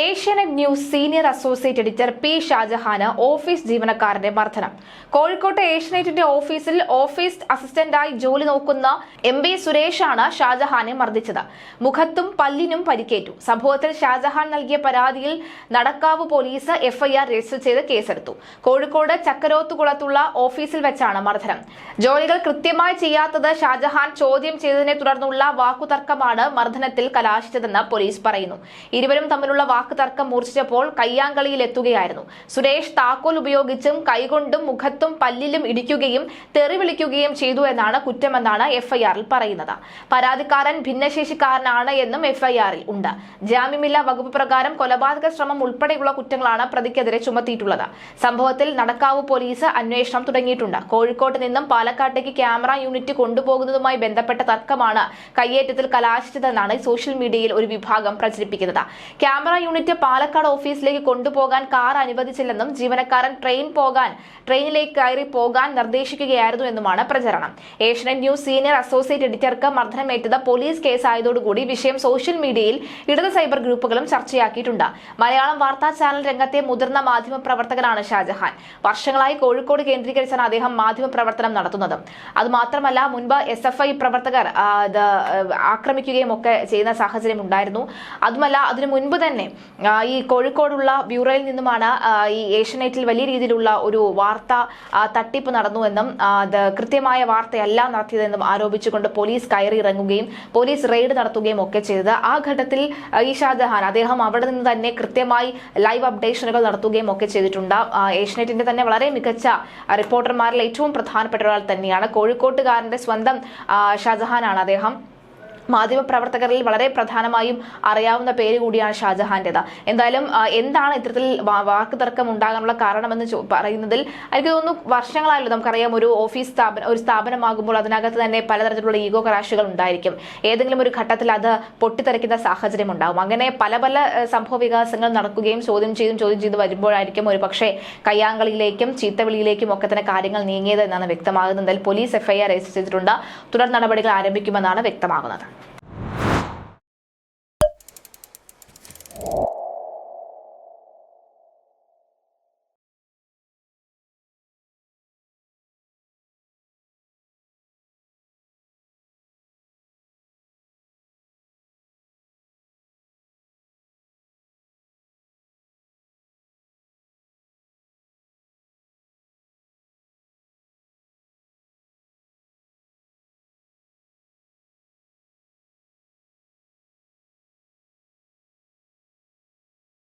Asianet news senior associate editor P ഷാജഹാന് office ജീവനക്കാരന്റെ മർദ്ദനം. കോഴിക്കോട്ടെ ഏഷ്യനെറ്റിന്റെ ഓഫീസിൽ ഓഫീസ് അസിസ്റ്റന്റായി ജോലി നോക്കുന്ന എം ബി സുരേഷാണ് ഷാജഹാനെ മർദ്ദിച്ചത്. മുഖത്തും പല്ലിനും പരിക്കേറ്റു. സംഭവത്തിൽ ഷാജഹാൻ നൽകിയ പരാതിയിൽ നടക്കാവ് പോലീസ് എഫ്ഐആർ രജിസ്റ്റർ ചെയ്ത് കേസെടുത്തു. കോഴിക്കോട് ചക്കരോത്തുകുളത്തുള്ള ഓഫീസിൽ വെച്ചാണ് മർദ്ദനം. ജോലികൾ കൃത്യമായി ചെയ്യാത്തത് ഷാജഹാൻ ചോദ്യം ചെയ്തതിനെ തുടർന്നുള്ള വാക്കുതർക്കമാണ് മർദ്ദനത്തിൽ കലാശിച്ചതെന്ന് പോലീസ് പറയുന്നു. ഇരുവരും തമ്മിലുള്ള വാക്കുതർക്കം മൂർച്ഛിച്ചപ്പോൾ കയ്യാങ്കളിയിൽ എത്തുകയായിരുന്നു സുരേഷ് താക്കോൽ ഉപയോഗിച്ചും കൈകൊണ്ടും മുഖത്തും പല്ലിലും ഇടിക്കുകയും തെറി വിളിക്കുകയും ചെയ്തു എന്നാണ് കുറ്റമെന്നാണ് എഫ്ഐആറിൽ പറയുന്നത്. പരാതിക്കാരൻ ഭിന്നശേഷിക്കാരനാണ് എന്നും എഫ്ഐആറിൽ ഉണ്ട്. ജാമ്യമില്ലാ വകുപ്പ് പ്രകാരം കൊലപാതക ശ്രമം ഉൾപ്പെടെയുള്ള കുറ്റങ്ങളാണ് പ്രതിക്കെതിരെ ചുമത്തിയിട്ടുള്ളത്. സംഭവത്തിൽ നടക്കാവ് പോലീസ് അന്വേഷണം തുടങ്ങിയിട്ടുണ്ട്. കോഴിക്കോട്ട് നിന്നും പാലക്കാട്ടേക്ക് ക്യാമറ യൂണിറ്റ് കൊണ്ടുപോകുന്നതുമായി ബന്ധപ്പെട്ട തർക്കമാണ് കയ്യേറ്റത്തിൽ കലാശിച്ചതെന്നാണ് സോഷ്യൽ മീഡിയയിൽ ഒരു വിഭാഗം പ്രചരിപ്പിക്കുന്നത്. ക്യാമറ യൂണിറ്റ് പാലക്കാട് ഓഫീസിലേക്ക് കൊണ്ടുപോകാൻ കാർ അനുവദിച്ചില്ലെന്നും ജീവനക്കാരൻ ട്രെയിൻ പോകാൻ ട്രെയിനിലേക്ക് കയറി പോകാൻ നിർദ്ദേശിക്കുകയായിരുന്നു എന്നുമാണ് പ്രചരണം. ഏഷ്യനെറ്റ് ന്യൂസ് സീനിയർ അസോസിയേറ്റ് എഡിറ്റർക്ക് മർദ്ദനമേറ്റത് പോലീസ് കേസായതോടുകൂടി വിഷയം സോഷ്യൽ മീഡിയയിൽ ഇടത് സൈബർ ഗ്രൂപ്പുകളും ചർച്ചയാക്കിയിട്ടുണ്ട്. മലയാളം വാർത്താ ചാനൽ രംഗത്തെ മുതിർന്ന മാധ്യമ പ്രവർത്തകനാണ് ഷാജഹാൻ. വർഷങ്ങളായി കോഴിക്കോട് കേന്ദ്രീകരിച്ചാണ് അദ്ദേഹം മാധ്യമ പ്രവർത്തനം നടത്തുന്നത്. അതുമാത്രമല്ല മുൻപ് എസ് എഫ് ഐ പ്രവർത്തകർ ആക്രമിക്കുകയും ഒക്കെ ചെയ്യുന്ന സാഹചര്യം ഉണ്ടായിരുന്നു. അതുമല്ല അതിനു മുൻപ് തന്നെ ഈ കോഴിക്കോടുള്ള ബ്യൂറോയിൽ നിന്നുമാണ് ഈ ഏഷ്യനെറ്റിൽ വലിയ രീതിയിലുള്ള ഒരു വാർത്ത തട്ടിപ്പ് നടന്നുവെന്നും അത് കൃത്യമായ വാർത്തയല്ല നടത്തിയതെന്നും ആരോപിച്ചുകൊണ്ട് പോലീസ് കയറി ഇറങ്ങുകയും പോലീസ് റെയ്ഡ് നടത്തുകയും ഒക്കെ ചെയ്തത്. ആ ഘട്ടത്തിൽ ഈ ഷാജഹാൻ അദ്ദേഹം അവിടെ നിന്ന് തന്നെ കൃത്യമായി ലൈവ് അപ്ഡേഷനുകൾ നടത്തുകയും ഒക്കെ ചെയ്തിട്ടുണ്ട്. ഏഷ്യനെറ്റിന്റെ തന്നെ വളരെ മികച്ച റിപ്പോർട്ടർമാരിൽ ഏറ്റവും പ്രധാനപ്പെട്ട ഒരാൾ തന്നെയാണ്. കോഴിക്കോട്ടുകാരന്റെ സ്വന്തം ഷാജഹാനാണ് അദ്ദേഹം. മാധ്യമപ്രവർത്തകരിൽ വളരെ പ്രധാനമായും അറിയാവുന്ന പേര് കൂടിയാണ് ഷാജഹാന്റേത് എന്തായാലും എന്താണ് ഇത്തരത്തിൽ വാക്ക് തർക്കം ഉണ്ടാകാനുള്ള കാരണമെന്ന് പറയുന്നതിൽ എനിക്ക് തോന്നുന്നു വർഷങ്ങളായല്ലോ നമുക്കറിയാം ഒരു ഓഫീസ് സ്ഥാപനം ഒരു സ്ഥാപനമാകുമ്പോൾ അതിനകത്ത് തന്നെ പലതരത്തിലുള്ള ഈഗോ കരാശുകൾ ഉണ്ടായിരിക്കും. ഏതെങ്കിലും ഒരു ഘട്ടത്തിൽ അത് പൊട്ടിത്തെറിക്കുന്ന സാഹചര്യം ഉണ്ടാകും അങ്ങനെ പല പല സംഭവ വികാസങ്ങൾ നടക്കുകയും ചോദ്യം ചെയ്തും ചോദ്യം ചെയ്ത് വരുമ്പോഴായിരിക്കും ഒരു പക്ഷേ കയ്യാങ്കളിയിലേക്കും ചീത്തവിളിയിലേക്കും ഒക്കെ തന്നെ കാര്യങ്ങൾ നീങ്ങിയത് എന്നാണ് വ്യക്തമാകുന്നത്. എന്തായാലും പോലീസ് എഫ്ഐആർ രജിസ്റ്റർ ചെയ്തിട്ടുണ്ട്. തുടർ നടപടികൾ ആരംഭിക്കുമെന്നാണ് വ്യക്തമാകുന്നത്.